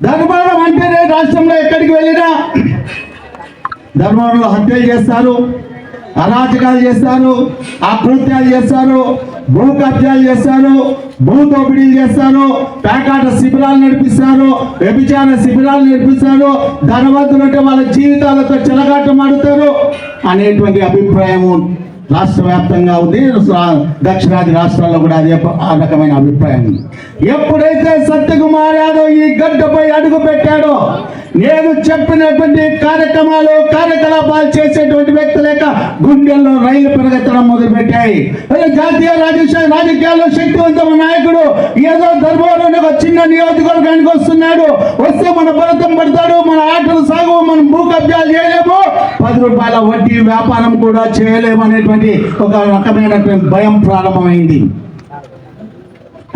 ధర్మవరం అంటేనే రాష్ట్రంలో ఎక్కడికి వెళ్ళినా ధర్మవరంలో హత్యలు చేస్తారు అరాచకాలు చేస్తారు అకృత్యాలు చేస్తారు భూ కబ్జాలు చేస్తారు భూ దోపిడీలు చేస్తారు పేకాట శిబిరాలు నడిపిస్తారు వ్యభిచార శిబిరాలు నడిపిస్తారు ధనవంతులంటే వాళ్ళ జీవితాలతో చెలగాటం ఆడుతారు అనేటువంటి అభిప్రాయము రాష్ట్ర వ్యాప్తంగా ఉంది దక్షిణాది రాష్ట్రాల్లో కూడా అదే ఆ రకమైన అభిప్రాయం ఎప్పుడైతే సత్యకుమార్ యాదవ్ ఈ గడ్డపై అడుగు పెట్టాడో నేను చెప్పినటువంటి కార్యక్రమాలు కార్యకలాపాలు చేసేటువంటి వ్యక్తి లేక గుండెల్లో రైలు పెరగెత్తడం మొదలుపెట్టాయి. జాతీయ రాజకీయ రాజకీయాల్లో శక్తివంతమైన నాయకుడు ఏదో ధర్మవరం ఒక చిన్న నియోజకవర్గానికి వస్తున్నాడు. వస్తే మన బలతం పడతాడు మన ఆటలు సాగు మనం భూ కబ్జాలు చేయలేము. పది రూపాయల వడ్డీ వ్యాపారం కూడా చేయలేము అనేటువంటి ఒక రకమైనటువంటి భయం ప్రారంభమైంది.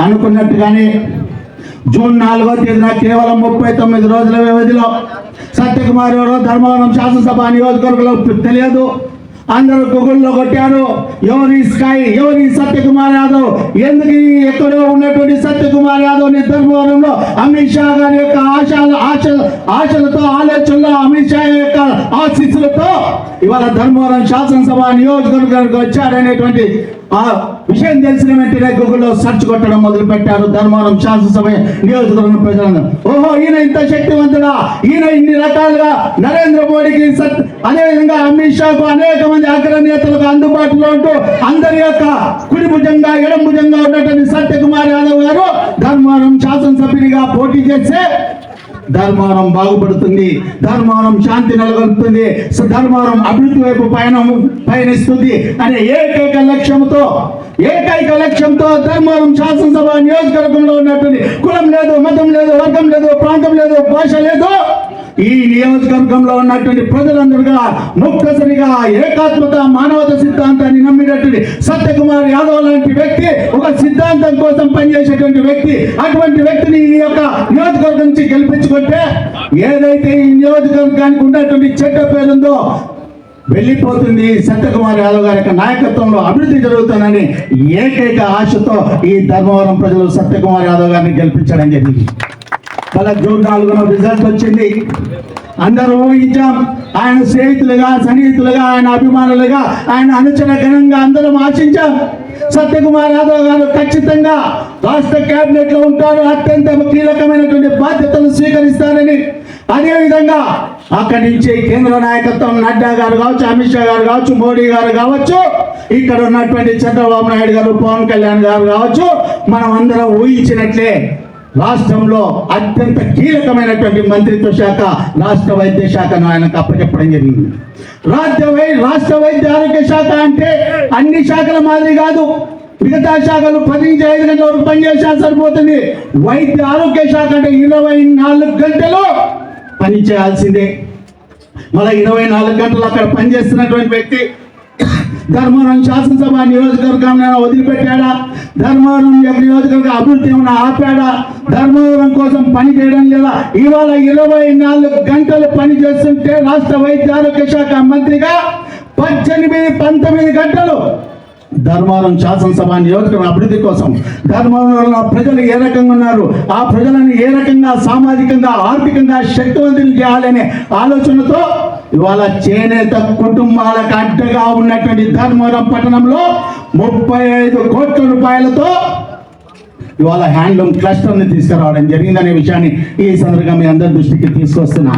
అనుకున్నట్టుగానే జూన్ నాలుగో తేదీన కేవలం ముప్పై తొమ్మిది రోజుల వ్యవధిలో సత్యకుమార్ ఎవరో ధర్మవరం శాసనసభ నియోజకవర్గంలో తెలియదు. అందరూ గూగుల్లో కొట్టారు ఎవరి స్కై ఎవరి సత్యకుమార్ యాదవ్? ఎందుకు ఎక్కడో ఉన్నటువంటి సత్యకుమార్ యాదవ్ని ధర్మవరంలో అమిత్ షా గారి యొక్క ఆశల ఆశ ఆశలతో ఆలోచనలో ఆశీస్సులతో ఇవాళ ధర్మవరం శాసనసభ నియోజకవర్గానికి వచ్చారనేటువంటి ఆ విషయం తెలిసిన వెంటనే గూగుల్లో సెర్చ్ కొట్టడం మొదలు పెట్టారు ధర్మవరం శాసనసభ నియోజకవర్గం ప్రజలందరూ. ఓహో ఈయన ఇంత శక్తివంతుడా? ఈయన ఇన్ని రకాలుగా నరేంద్ర మోడీకి సత్ అదేవిధంగా అమిత్ షాకు అనేక మంది అగ్ర నేతలకు అందుబాటులో ఉంటూ అందరి యొక్క కుడి భుజంగా ఎడం భుజంగా ఉన్నటువంటి సత్యకుమార్ యాదవ్ గారు ధర్మవరం శాసనసభ్యునిగా పోటీ చేస్తే ధర్మవరం బాగుపడుతుంది. ధర్మవరం శాంతి నెలకొల్పుతుంది. స- ధర్మవరం అభివృద్ధి వైపు పయనం పయనిస్తుంది. అనే ఏకైక లక్ష్యంతో ఏకైక లక్ష్యంతో ధర్మవరం శాసనసభ నియోజకవర్గంలో ఉన్నటువంటి కులం లేదు మతం లేదు వర్గం లేదు ప్రాంతం లేదు భాష లేదు. ఈ నియోజకవర్గంలో ఉన్నటువంటి ప్రజలందరుగా ముక్తసరిగా ఏకాత్మత మానవత సిద్ధాంతాన్ని నమ్మినటువంటి సత్యకుమార్ యాదవ్ లాంటి వ్యక్తి ఒక సిద్ధాంతం కోసం పనిచేసేటువంటి వ్యక్తి అటువంటి వ్యక్తిని ఈ యొక్క నియోజకవర్గం నుంచి గెలిపించుకుంటే ఏదైతే ఈ నియోజకవర్గానికి ఉన్నటువంటి చెడ్డ పేరుందో వెళ్ళిపోతుంది సత్యకుమార్ యాదవ్ గారి యొక్క నాయకత్వంలో అభివృద్ధి జరుగుతుందని ఏకైక ఆశతో ఈ ధర్మవరం ప్రజలు సత్యకుమార్ యాదవ్ గారిని గెలిపించడం జరిగింది వాళ్ళ జూన్ నాలుగులో రిజల్ట్ వచ్చింది. అందరూ ఊహించాం ఆయన స్నేహితులుగా సన్నిహితులుగా ఆయన అభిమానులుగా ఆయన అనుచర ఘనంగా అందరం ఆశించాం. సత్యకుమార్ యాదవ్ గారు ఖచ్చితంగా రాష్ట్ర కేబినెట్లో ఉంటారు. అత్యంత కీలకమైనటువంటి బాధ్యతలు స్వీకరిస్తారని. అదేవిధంగా అక్కడి నుంచి కేంద్ర నాయకత్వం నడ్డా గారు కావచ్చు అమిత్ షా గారు కావచ్చు మోడీ గారు కావచ్చు ఇక్కడ ఉన్నటువంటి చంద్రబాబు నాయుడు గారు పవన్ కళ్యాణ్ గారు కావచ్చు మనం అందరం ఊహించినట్లే రాష్ట్రంలో అత్యంత కీలకమైనటువంటి మంత్రిత్వ శాఖ రాష్ట్ర వైద్య శాఖను ఆయనకు అప్పచెప్పడం జరిగింది. రాజ్య వై రాష్ట్ర వైద్య ఆరోగ్య శాఖ అంటే అన్ని శాఖల మాదిరి కాదు. మిగతా శాఖలు పది నుంచి ఐదు గంటల వరకు పనిచేసా సరిపోతుంది. వైద్య ఆరోగ్య శాఖ అంటే ఇరవై నాలుగు గంటలు పనిచేయాల్సిందే. మళ్ళీ ఇరవై నాలుగు గంటలు అక్కడ పనిచేస్తున్నటువంటి వ్యక్తి ధర్మవరం శాసనసభ నియోజకవర్గం వదిలిపెట్టాడా? ధర్మవరం నియోజకవర్గ అభివృద్ధి ఏమైనా ఆపాడా ధర్మవరం కోసం పని చేయడం లేదా ఇవాళ ఇరవై నాలుగు గంటలు పని చేస్తుంటే రాష్ట్ర వైద్య ఆరోగ్య శాఖ మంత్రిగా పద్దెనిమిది పంతొమ్మిది గంటలు ధర్మవరం శాసనసభ నియోజకవర్గం అభివృద్ధి కోసం ధర్మవరంలో ప్రజలు ఏ రకంగా ఉన్నారు? ఆ ప్రజలను ఏ రకంగా సామాజికంగా ఆర్థికంగా శక్తివంతులు చేయాలనే ఆలోచనతో ఇవాళ చేనేత కుటుంబాలకు అడ్డగా ఉన్నటువంటి ధర్మవరం పట్టణంలో ముప్పై ఐదు కోట్ల రూపాయలతో ఇవాళ హ్యాండ్లూమ్ క్లస్టర్ని తీసుకురావడం జరిగిందనే విషయాన్ని ఈ సందర్భంగా మీ అందరి దృష్టికి తీసుకొస్తున్నా.